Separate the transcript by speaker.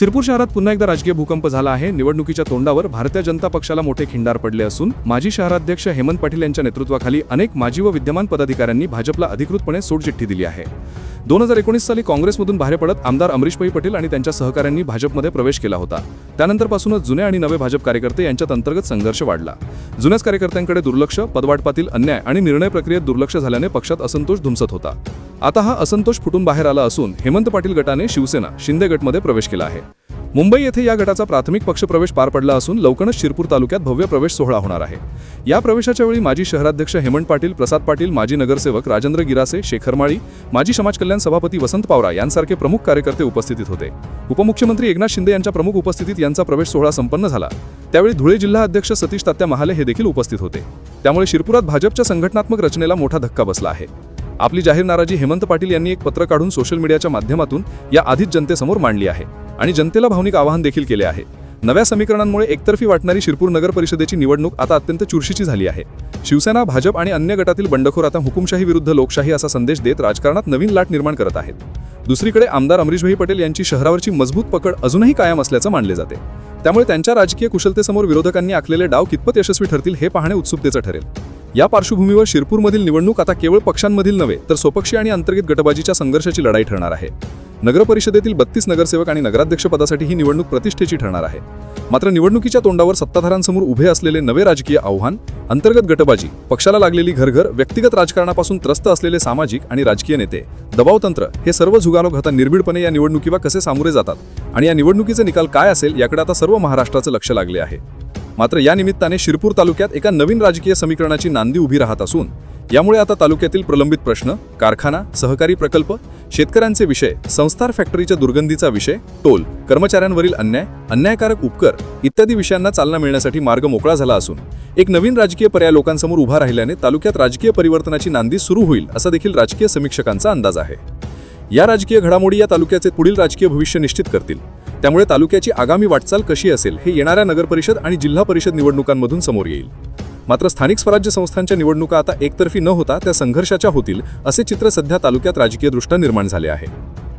Speaker 1: सिरपूर शहरात पुन्हा एकदा राजकीय भूकंप झाला आहे. निवडणुकीच्या तोंडावर भारतीय जनता पक्षाला मोठे खिंडार पडले असून माजी शहराध्यक्ष हेमंत पाटील यांच्या नेतृत्वाखाली अनेक माजी व विद्यमान पदाधिकाऱ्यांनी भाजपला अधिकृतपणे सोडचिठ्ठी दिली आहे. दोन हजार एकोणीस साली काँग्रेसमधून बाहेर पडत आमदार अमरीशभाई पटेल आणि त्यांच्या सहकाऱ्यांनी भाजपमध्ये प्रवेश केला होता. त्यानंतरपासूनच जुने आणि नवे भाजप कार्यकर्ते यांच्यात अंतर्गत संघर्ष वाढला. जुन्याच कार्यकर्त्यांकडे दुर्लक्ष पदवाटपातील अन्याय आणि निर्णय प्रक्रियेत दुर्लक्ष झाल्याने पक्षात असंतोष धुमसत होता. आता हा असंतोष फुटून बाहेर आला असून हेमंत पाटील गटाने शिवसेना शिंदे गटमध्ये प्रवेश केला आहे. मुंबई येथे या गटाचा प्राथमिक पक्षप्रवेश पार पडला असून लवकरच शिरपूर तालुक्यात भव्य प्रवेश सोहळा होणार आहे. या प्रवेशाच्या वेळी माजी शहराध्यक्ष हेमंत पाटील प्रसाद पाटील माजी नगरसेवक राजेंद्र गिरासे शेखर माळी माजी समाज कल्याण सभापती वसंत पावरा यांसारखे प्रमुख कार्यकर्ते उपस्थितीत होते. उपमुख्यमंत्री एकनाथ शिंदे यांच्या प्रमुख उपस्थितीत यांचा प्रवेश सोहळा संपन्न झाला. त्यावेळी धुळे जिल्हा अध्यक्ष सतीश तात्या महाले हे देखील उपस्थित होते. त्यामुळे शिरपुरात भाजपच्या संघटनात्मक रचनेला मोठा धक्का बसला आहे. आपली जाहीर नाराजी हेमंत पाटील यांनी एक पत्र काढून सोशल मीडियाच्या माध्यमातून या आधीच जनतेसमोर मांडली आहे आणि जनतेला भावनिक आवाहन देखील केले आहे. नव्या समीकरणांमुळे एकतर्फी वाटणारी शिरपूर नगर परिषदेची निवडणूक आता अत्यंत चुरशीची झाली आहे. शिवसेना भाजप आणि अन्य गटातील बंडखोर आता हुकुमशाही विरुद्ध लोकशाही असा संदेश देत राजकारणात नवीन लाट निर्माण करत आहेत. दुसरीकडे आमदार अमरीशभाई पटेल यांची शहरावरची मजबूत पकड अजूनही कायम असल्याचं मानले जाते. त्यामुळे त्यांच्या राजकीय कुशलतेसमोर विरोधकांनी आखलेले डाव कितपत यशस्वी ठरतील हे पाहणे उत्सुकतेचं ठरेल. या पार्श्वभूमीवर शिरपूरमधील निवडणूक आता केवळ पक्षांमधील नव्हे तर स्वपक्षी आणि अंतर्गत गटबाजीच्या संघर्षाची लढाई ठरणार आहे. नगर परिषदेतील बत्तीस नगरसेवक आणि नगराध्यक्षपदासाठी ही निवडणूक प्रतिष्ठेची ठरणार आहे. मात्र निवडणुकीच्या तोंडावर सत्ताधारांसमोर उभे असलेले नवे राजकीय आव्हान अंतर्गत गटबाजी पक्षाला लागलेली घरघर व्यक्तिगत राजकारणापासून त्रस्त असलेले सामाजिक आणि राजकीय नेते दबावतंत्र हे सर्व झुगारो आता निर्भीडपणे या निवडणुकीवर कसे सामोरे जातात आणि या निवडणुकीचे निकाल काय असेल याकडे आता सर्व महाराष्ट्राचं लक्ष लागले आहे. मात्र या निमित्ताने शिरपूर तालुक्यात एका नवीन राजकीय समीकरणाची नांदी उभी राहत असून यामुळे आता तालुक्यातील प्रलंबित प्रश्न कारखाना सहकारी प्रकल्प शेतकऱ्यांचे विषय संस्थार फॅक्टरीच्या दुर्गंधीचा विषय टोल कर्मचाऱ्यांवरील अन्याय अन्यायकारक उपकर इत्यादी विषयांना चालना मिळण्यासाठी मार्ग मोकळा झाला असून एक नवीन राजकीय पर्याय लोकांसमोर उभा राहिल्याने तालुक्यात राजकीय परिवर्तनाची नांदी सुरू होईल असा देखील राजकीय समीक्षकांचा अंदाज आहे. या राजकीय घडामोडी या तालुक्याचे पुढील राजकीय भविष्य निश्चित करतील. त्यामुळे तालुक्याची आगामी वाटचाल कशी असेल हे येणाऱ्या नगरपरिषद आणि जिल्हा परिषद निवडणुकांमधून समोर येईल. मात्र स्थानिक स्वराज्य संस्थांच्या निवडणुका आता एकतर्फी न होता त्या संघर्षाच्या होतील असे चित्र सध्या तालुक्यात राजकीयदृष्ट्या निर्माण झाले आहे.